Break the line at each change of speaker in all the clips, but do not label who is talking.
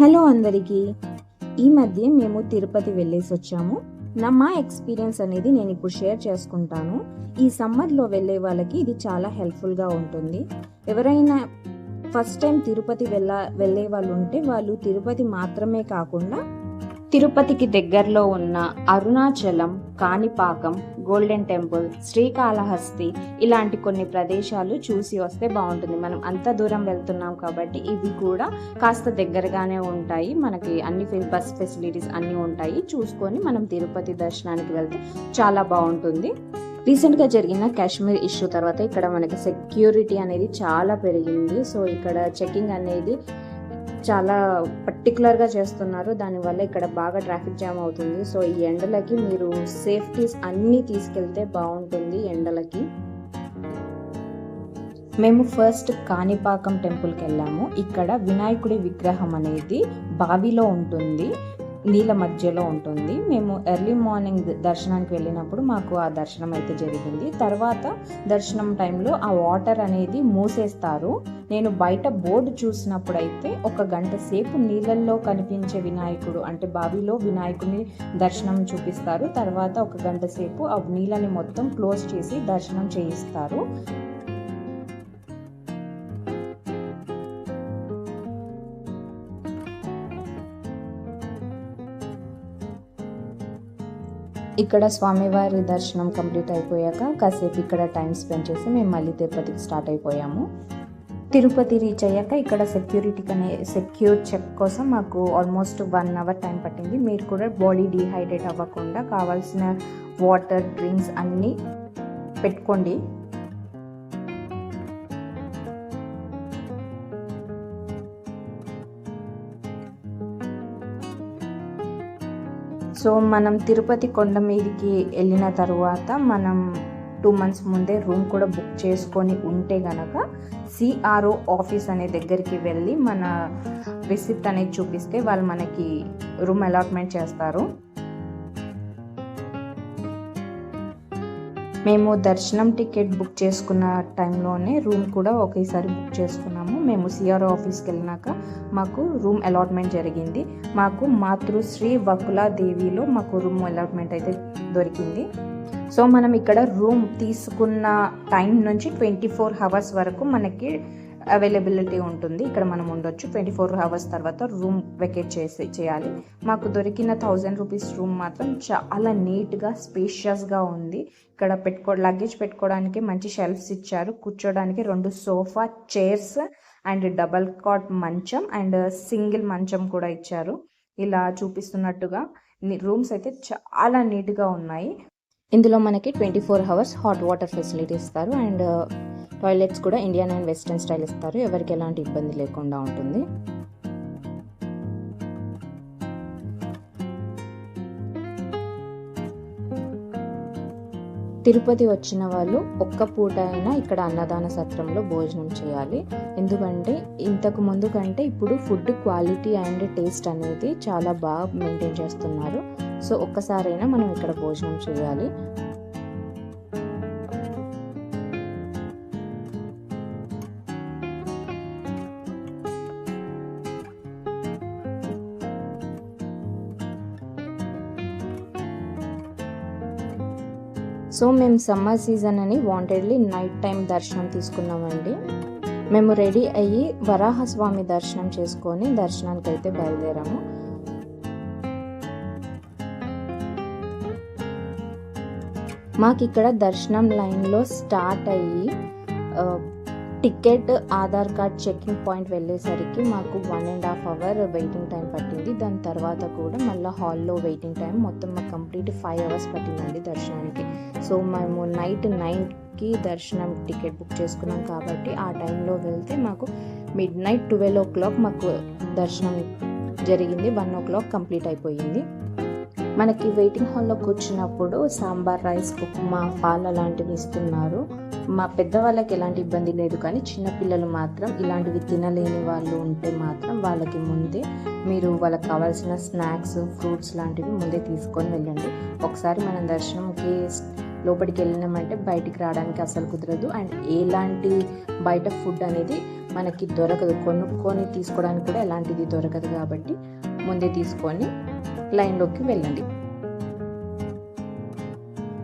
Hello అందరికీ. ఈ మధ్య మేము తిరుపతి వెళ్ళేసి వచ్చాము. నా మా ఎక్స్పీరియన్స్ అనేది నేను ఇప్పుడు షేర్ చేసుకుంటాను. ఈ సమ్మర్లో వెళ్ళే వాళ్ళకి ఇది చాలా హెల్ప్ఫుల్గా ఉంటుంది. ఎవరైనా ఫస్ట్ టైం తిరుపతి వెళ్ళ వెళ్ళే వాళ్ళు ఉంటే వాళ్ళు తిరుపతి మాత్రమే కాకుండా తిరుపతికి దగ్గరలో ఉన్న అరుణాచలం కాణిపాకం గోల్డెన్ టెంపుల్ శ్రీకాళహస్తి ఇలాంటి కొన్ని ప్రదేశాలు చూసి వస్తే బాగుంటుంది. మనం అంత దూరం వెళ్తున్నాం కాబట్టి ఇవి కూడా కాస్త దగ్గరగానే ఉంటాయి. మనకి అన్ని బస్ ఫెసిలిటీస్ అన్నీ ఉంటాయి. చూసుకొని మనం తిరుపతి దర్శనానికి వెళ్తే చాలా బాగుంటుంది. రీసెంట్గా జరిగిన కాశ్మీర్ ఇష్యూ తర్వాత ఇక్కడ మనకి సెక్యూరిటీ అనేది చాలా పెరిగింది. సో ఇక్కడ చెకింగ్ అనేది చాలా పర్టికులర్గా చేస్తున్నారు. దానివల్ల ఇక్కడ బాగా ట్రాఫిక్ జామ్ అవుతుంది. సో ఈ ఎండలకి మీరు సేఫ్టీస్ అన్నీ తీసుకెళ్తే బాగుంటుంది ఎండలకి. మేము ఫస్ట్ కాణిపాకం టెంపుల్కి వెళ్ళాము. ఇక్కడ వినాయకుడి విగ్రహం అనేది బావిలో ఉంటుంది. నీళ్ళ మధ్యలో ఉంటుంది. మేము ఎర్లీ మార్నింగ్ దర్శనానికి వెళ్ళినప్పుడు మాకు ఆ దర్శనం అయితే జరిగింది. తర్వాత దర్శనం టైంలో ఆ వాటర్ అనేది మూసేస్తారు. నేను బయట బోర్డు చూసినప్పుడైతే ఒక గంట సేపు నీళ్ళల్లో కనిపించే వినాయకుడు అంటే బావిలో వినాయకుడిని దర్శనం చూపిస్తారు. తర్వాత ఒక గంట సేపు ఆ నీళ్ళని మొత్తం క్లోజ్ చేసి దర్శనం చేయిస్తారు. ఇక్కడ స్వామివారి దర్శనం కంప్లీట్ అయిపోయాక కాసేపు ఇక్కడ టైం స్పెండ్ చేసి మేము మళ్ళీ తిరుపతికి స్టార్ట్ అయిపోయాము. తిరుపతి రీచ్ అయ్యాక ఇక్కడ సెక్యూరిటీ కనే సెక్యూర్ చెక్ కోసం మాకు ఆల్మోస్ట్ వన్ అవర్ టైం పట్టింది. మీరు కూడా బాడీ డీహైడ్రేట్ అవ్వకుండా కావాల్సిన వాటర్ డ్రింక్స్ అన్నీ పెట్టుకోండి. సో మనం తిరుపతి కొండ మీదకి వెళ్ళిన తర్వాత మనం టూ మంత్స్ ముందే రూమ్ కూడా బుక్ చేసుకొని ఉంటే గనక సిఆర్ఓ ఆఫీస్ అనే దగ్గరికి వెళ్ళి మన రిసిప్ట్ అనేది చూపిస్తే వాళ్ళు మనకి రూమ్ అలాట్మెంట్ చేస్తారు. మేము దర్శనం టికెట్ బుక్ చేసుకున్న టైంలోనే రూమ్ కూడా ఒకేసారి బుక్ చేసుకున్నాము. మేము సిఆర్ఓ ఆఫీస్కి వెళ్ళినాక మాకు రూమ్ అలాట్మెంట్ జరిగింది. మాకు మాతృశ్రీ వకులా దేవిలో మాకు రూమ్ అలాట్మెంట్ అయితే దొరికింది. సో మనం ఇక్కడ రూమ్ తీసుకున్న టైం నుంచి ట్వంటీ ఫోర్ అవర్స్ వరకు మనకి అవైలబిలిటీ ఉంటుంది. ఇక్కడ మనం ఉండొచ్చు. ట్వంటీ ఫోర్ అవర్స్ తర్వాత రూమ్ వెకేట్ చేసి చేయాలి. మాకు దొరికిన థౌజండ్ రూపీస్ రూమ్ మాత్రం చాలా నీట్గా స్పేషియస్గా ఉంది. ఇక్కడ పెట్టుకో లగేజ్ పెట్టుకోవడానికి మంచి షెల్ఫ్స్ ఇచ్చారు. కూర్చోడానికి రెండు sofa chairs and double cot మంచం అండ్ సింగిల్ మంచం కూడా ఇచ్చారు. ఇలా చూపిస్తున్నట్టుగా రూమ్స్ అయితే చాలా నీట్గా ఉన్నాయి. ఇందులో మనకి twenty four hours hot water facility ఇస్తారు. అండ్ టాయిలెట్స్ కూడా ఇండియన్ అండ్ వెస్ట్రన్ స్టైల్ ఇస్తారు. ఎవరికి ఎలాంటి ఇబ్బంది లేకుండా ఉంటుంది. తిరుపతి వచ్చిన వాళ్ళు ఒక్క పూట అయినా ఇక్కడ అన్నదాన సత్రంలో భోజనం చేయాలి. ఎందుకంటే ఇంతకు ముందు కంటే ఇప్పుడు ఫుడ్ క్వాలిటీ అండ్ టేస్ట్ అనేది చాలా బాగా మెయింటైన్ చేస్తున్నారు. సో ఒక్కసారైనా మనం ఇక్కడ భోజనం చేయాలి. సో మేము సమ్మర్ సీజన్ అని వాంటెడ్లీ నైట్ టైం దర్శనం తీసుకున్నామండి. మేము రెడీ అయ్యి వరాహస్వామి దర్శనం చేసుకొని దర్శనానికి అయితే బయలుదేరాము. మాకు ఇక్కడ దర్శనం లైన్లో స్టార్ట్ అయ్యి ticket Aadhaar card checking point వెళ్ళేసరికి మాకు one and half hour waiting time పట్టింది. దాని తర్వాత కూడా మళ్ళీ హాల్లో వెయిటింగ్ టైం మొత్తం మాకు కంప్లీట్ ఫైవ్ అవర్స్ పట్టిందండి దర్శనానికి. సో మేము నైట్ నైన్కి దర్శనం టికెట్ బుక్ చేసుకున్నాం కాబట్టి ఆ టైంలో వెళ్తే మాకు midnight twelve o'clock మాకు దర్శనం జరిగింది. వన్ ఓ క్లాక్ కంప్లీట్ అయిపోయింది. మనకి వెయిటింగ్ హాల్లో కూర్చున్నప్పుడు సాంబార్ రైస్ ఉప్మా పాలు అలాంటివి ఇస్తున్నారు. మా పెద్దవాళ్ళకి ఎలాంటి ఇబ్బంది లేదు కానీ చిన్నపిల్లలు మాత్రం ఇలాంటివి తినలేని వాళ్ళు ఉంటే మాత్రం వాళ్ళకి ముందే మీరు వాళ్ళకి కావాల్సిన స్నాక్స్ ఫ్రూట్స్ లాంటివి ముందే తీసుకొని వెళ్ళండి. ఒకసారి మనం దర్శనంకి లోపలికి వెళ్ళినామంటే బయటికి రావడానికి అసలు కుదరదు. అండ్ ఎలాంటి బయట ఫుడ్ అనేది మనకి దొరకదు. కొనుక్కొని తీసుకోవడానికి కూడా ఎలాంటిది దొరకదు కాబట్టి ముందే తీసుకొని లైన్లోకి వెళ్ళండి.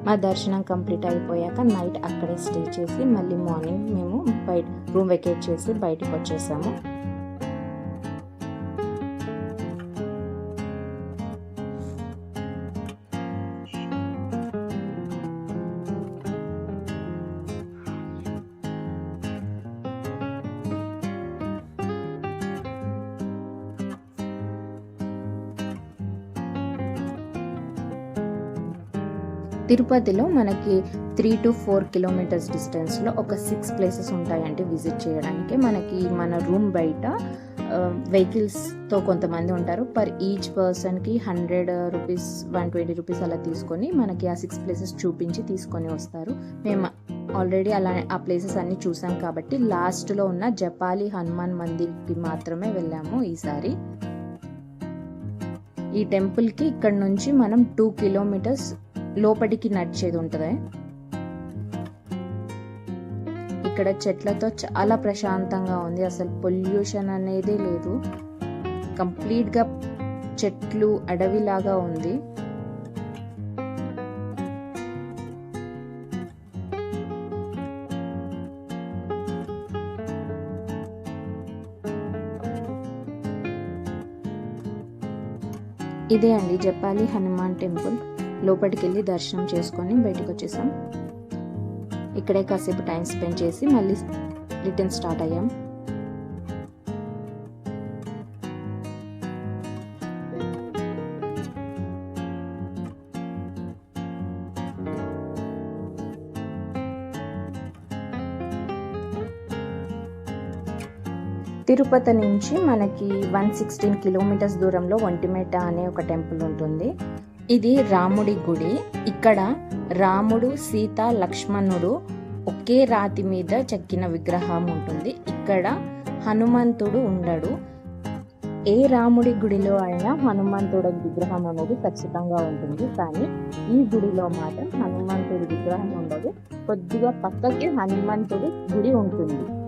మా దర్శనం కంప్లీట్ అయిపోయాక నైట్ అక్కడే స్టే చేసి మళ్ళీ మార్నింగ్ మేము బయట రూమ్ వెకేట్ చేసి బయటకు వచ్చేసాము. తిరుపతిలో మనకి త్రీ టు ఫోర్ కిలోమీటర్స్ డిస్టెన్స్లో ఒక సిక్స్ ప్లేసెస్ ఉంటాయంటే విజిట్ చేయడానికి. మనకి మన రూమ్ బయట వెహికల్స్తో కొంతమంది ఉంటారు. పర్ ఈచ్ పర్సన్కి hundred rupees one twenty rupees అలా తీసుకొని మనకి ఆ సిక్స్ ప్లేసెస్ చూపించి తీసుకొని వస్తారు. మేము ఆల్రెడీ అలా ఆ ప్లేసెస్ అన్నీ చూసాం కాబట్టి లాస్ట్లో ఉన్న జపాలి హనుమాన్ మందిర్కి మాత్రమే వెళ్ళాము ఈసారి. ఈ టెంపుల్కి ఇక్కడ నుంచి మనం టూ కిలోమీటర్స్ లోపటికి నడిచేది ఉంటుంది. ఇక్కడ చెట్లతో చాలా ప్రశాంతంగా ఉంది. అసలు పొల్యూషన్ అనేది లేదు. కంప్లీట్గా చెట్లు అడవిలాగా ఉంది. ఇదే అండి జపాలి హనుమాన్ టెంపుల్. లోపలికి వెళ్ళి దర్శనం చేసుకొని బయటకు వచ్చేసాం ఇక్కడే కాసేపు టైం స్పెండ్ చేసి మళ్ళీ రిటర్న్ స్టార్ట్ అయ్యాం. తిరుపతి నుంచి మనకి వన్ సిక్స్టీన్ కిలోమీటర్స్ దూరంలో ఒంటిమేట అనే ఒక టెంపుల్ ఉంటుంది. ఇది రాముడి గుడి. ఇక్కడ రాముడు సీత లక్ష్మణుడు ఒకే రాతి మీద చెక్కిన విగ్రహం ఉంటుంది. ఇక్కడ హనుమంతుడు ఉండడు. ఏ రాముడి గుడిలో అయినా హనుమంతుడి విగ్రహం అనేది ఖచ్చితంగా ఉంటుంది. కానీ ఈ గుడిలో మాత్రం హనుమంతుడి విగ్రహం ఉండదు. కొద్దిగా పక్కకి హనుమంతుడి గుడి ఉంటుంది.